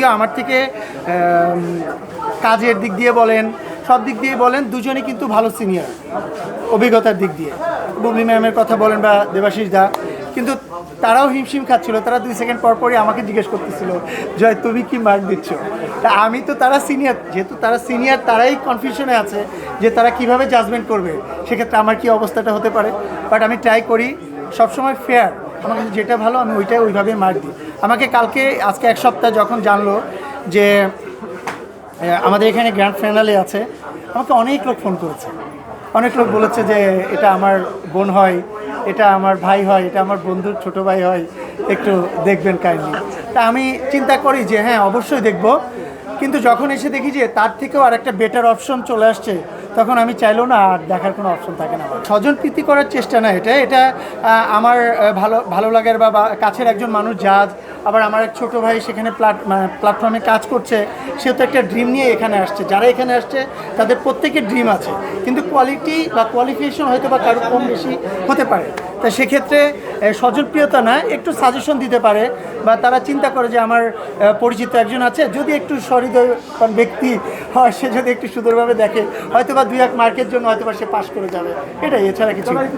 যদিও আমার থেকে কাজের দিক দিয়ে বলেন, সব দিক দিয়ে বলেন, দুজনেই কিন্তু ভালো সিনিয়র অভিজ্ঞতার দিক দিয়ে। বুবলি ম্যামের কথা বলেন বা দেবাশিস দা। কিন্তু তারাও হিমশিম খাচ্ছিল, তারা দুই সেকেন্ড পর পরই আমাকে জিজ্ঞেস করতেছিল, জয়, তুমি কি মার্ক দিচ্ছ? তা আমি তো তারা সিনিয়র যেহেতু তারা সিনিয়র তারাই কনফিউশনে আছে যে তারা কীভাবে জাজমেন্ট করবে। সেক্ষেত্রে আমার কি অবস্থাটা হতে পারে? বাট আমি ট্রাই করি, সবসময় ফেয়ার আমার যেটা ভালো, আমি ওইটাই ওইভাবে মার্ক দিই। আমাকে কালকে, আজকে এক সপ্তাহ যখন জানলো যে আমাদের এখানে গ্র্যান্ড ফাইনালে আছে, আমাকে অনেক লোক ফোন করেছে। অনেক লোক বলেছে যে, এটা আমার বোন হয়, এটা আমার ভাই হয়, এটা আমার বন্ধুর ছোট ভাই হয়, একটু দেখবেন কাইন্ডলি তা আমি চিন্তা করি যে হ্যাঁ অবশ্যই দেখব। কিন্তু যখন এসে দেখি যে, তার থেকেও আর একটা বেটার অপশন চলে আসছে, তখন আমি চাইলেও না, আর দেখার কোনো অপশন থাকে না। স্বজন প্রীতি করার চেষ্টা না, এটা এটা আমার ভালো ভালো লাগার বা কাছের একজন মানুষ জাজ আবার আমার এক ছোটো ভাই সেখানে প্লাট প্ল্যাটফর্মে কাজ করছে সে তো একটা ড্রিম নিয়ে এখানে আসছে। যারা এখানে আসছে তাদের প্রত্যেকের ড্রিম আছে। কিন্তু কোয়ালিটি বা কোয়ালিফিকেশন হয়তো বা কারও কম বেশি হতে পারে। তা সেক্ষেত্রে আহ, স্বজনপ্রিয়তা না একটু সাজেশন দিতে পারে বা তারা চিন্তা করে যে আমার পরিচিত একজন আছে যদি একটু সহৃদয় ব্যক্তি হয় সে যদি একটু সুন্দরভাবে দেখে হয়তো বা দুই এক মার্কের জন্য হয়তো বা সে পাশ করে যাবে। এটাই এছাড়া কিছু।